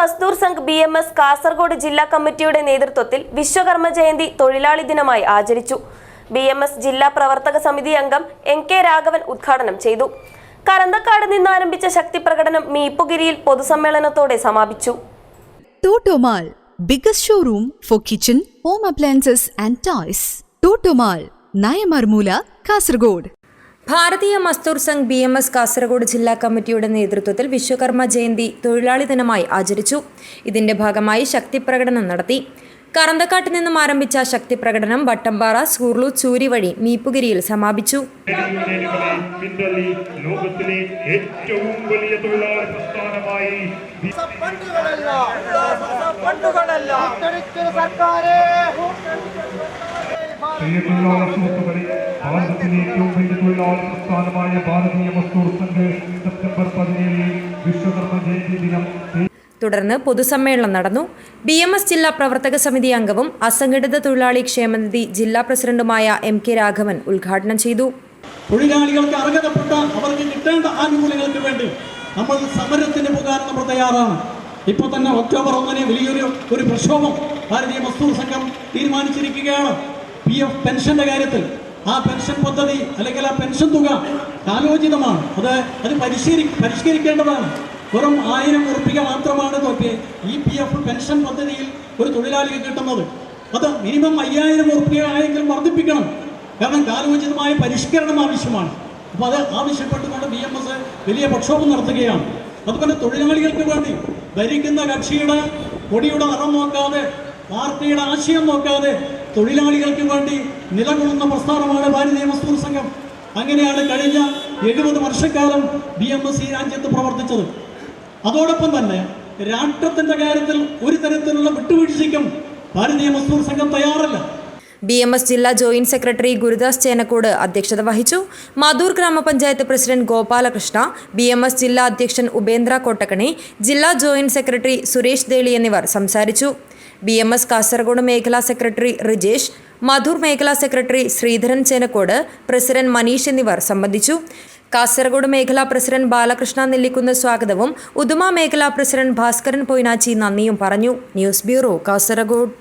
Mazdoor Sangh B M S Kasaragod ജില്ലാ കമ്മിറ്റിയുടെ നേതൃത്വത്തിൽ വിശ്വകർമ്മ ജയന്തി തൊഴിലാളി ദിനമായി ആചരിച്ചു ബി എം എസ് ജില്ലാ പ്രവർത്തക സമിതി അംഗം എൻ കെ രാഘവൻ ഉദ്ഘാടനം ചെയ്തു കറന്തക്കാട് നിന്ന് ആരംഭിച്ച ശക്തി പ്രകടനം മീപ്പുഗിരിയിൽ പൊതുസമ്മേളനത്തോടെ സമാപിച്ചു Totomall biggest showroom for kitchen home appliances and toys. Totomall Nayamarmoola Kasargod. Bharatiya Mazdoor Sangh B M S Kasaragod ജില്ലാ കമ്മിറ്റിയുടെ നേതൃത്വത്തിൽ വിശ്വകർമ്മ ജയന്തി തൊഴിലാളി ദിനമായി ആചരിച്ചു. ഇതിന്റെ ഭാഗമായി ശക്തി പ്രകടനം നടത്തി. കറന്തക്കാട്ട് നിന്നും ആരംഭിച്ച ശക്തി പ്രകടനം വട്ടമ്പാറ സൂർലു ചൂരി വഴി മീപ്പുഗിരിയിൽ സമാപിച്ചു. ലോകത്തിലെ ഏറ്റവും വലിയ തൊഴിലാളി പ്രസ്ഥാനമായി പ്രിയ തൊഴിലാളി സുഹൃത്തുക്കളെ ഭാരതത്തിലെ ഏറ്റവും വലിയ തൊഴിലാളി പ്രസ്ഥാനമായ ഭാരതീയ മസ്ദൂർ സംഘ് സെപ്റ്റംബർ പതിനേഴിൽ വിശ്വകർമ്മ ജയന്തി ദിനം. തുടർന്ന് പൊതുസമ്മേളനം നടന്നു. ബി എം എസ് ജില്ലാ പ്രവർത്തക സമിതി അംഗവും അസംഘടിത തൊഴിലാളി ക്ഷേമനിധി ജില്ലാ പ്രസിഡന്റുമായ എം കെ രാഘവൻ ഉദ്ഘാടനം ചെയ്തു. തൊഴിലാളികൾക്ക് അർഹതപ്പെട്ട അവർക്ക് കിട്ടേണ്ട ആനുകൂല്യങ്ങൾക്ക് വേണ്ടി നമ്മൾ സമരത്തിന് പോകാൻ നമ്മൾ തയ്യാറാണ്. ഇപ്പോൾ തന്നെ ഒക്ടോബർ ഒന്നിന് വലിയൊരു ഒരു പ്രക്ഷോഭം ഭാരതീയ മസ്തൂർ സംഘം തീരുമാനിച്ചിരിക്കുകയാണ്. പി എഫ് പെൻഷന്റെ കാര്യത്തിൽ ആ പെൻഷൻ പദ്ധതി അല്ലെങ്കിൽ ആ പെൻഷൻ തുക കാലോചിതമാണ് അത് അത് പരിശീലി പരിഷ്കരിക്കേണ്ടതാണ്. വെറും ആയിരം ഉറപ്പിക മാത്രമാണ് തൊക്കെ ഈ പി എഫ് പെൻഷൻ പദ്ധതിയിൽ ഒരു തൊഴിലാളിക്ക് കിട്ടുന്നത്. അത് മിനിമം അയ്യായിരം ഉറപ്പിക വർദ്ധിപ്പിക്കണം. കാരണം കാലോചിതമായ പരിഷ്കരണം ആവശ്യമാണ്. അപ്പോൾ അത് ആവശ്യപ്പെട്ടുകൊണ്ട് ബി എം എസ് വലിയ പ്രക്ഷോഭം നടത്തുകയാണ്. അതുപോലെ തൊഴിലാളികൾക്ക് വേണ്ടി ഭരിക്കുന്ന കക്ഷിയുടെ കൊടിയുടെ നിറം നോക്കാതെ പാർട്ടിയുടെ ആശയം നോക്കാതെ തൊഴിലാളികൾക്ക് വേണ്ടി നിലകൊള്ളുന്ന പ്രസ്ഥാനമാണ് ഭാരതീയ മസ്ദൂർ സംഘം. അങ്ങനെയാണ് കഴിഞ്ഞ എഴുപത് വർഷക്കാലം ബി എം എസ് ഈ രാജ്യത്ത് പ്രവർത്തിച്ചത്. അതോടൊപ്പം തന്നെ രാഷ്ട്രത്തിന്റെ കാര്യത്തിൽ ഒരു തരത്തിലുള്ള വിട്ടുവീഴ്ചയ്ക്കും ഭാരതീയ മസ്ദൂർ സംഘം തയ്യാറല്ല. ബി എം എസ് ജില്ലാ ജോയിന്റ് സെക്രട്ടറി ഗുരുദാസ് ചേനക്കോട് അധ്യക്ഷത വഹിച്ചു. Madhur grama panchayat president Gopalakrishna B M S ജില്ലാ അധ്യക്ഷൻ ഉപേന്ദ്ര കോട്ടക്കണി ജില്ലാ ജോയിന്റ് സെക്രട്ടറി സുരേഷ് ദേളി എന്നിവർ സംസാരിച്ചു. ബി എം എസ് കാസർഗോഡ് മേഖലാ സെക്രട്ടറി റിജേഷ് മധൂർ മേഖലാ സെക്രട്ടറി ശ്രീധരൻ ചേനക്കോട് പ്രസിഡന്റ് മനീഷ് എന്നിവർ സംബന്ധിച്ചു. കാസർഗോഡ് മേഖലാ പ്രസിഡന്റ് ബാലകൃഷ്ണ നെല്ലിക്കുന്ന് സ്വാഗതവും ഉദുമ മേഖലാ പ്രസിഡന്റ് ഭാസ്കരൻ പൊയ്നാച്ചി നന്ദിയും പറഞ്ഞു. News bureau Kasaragod.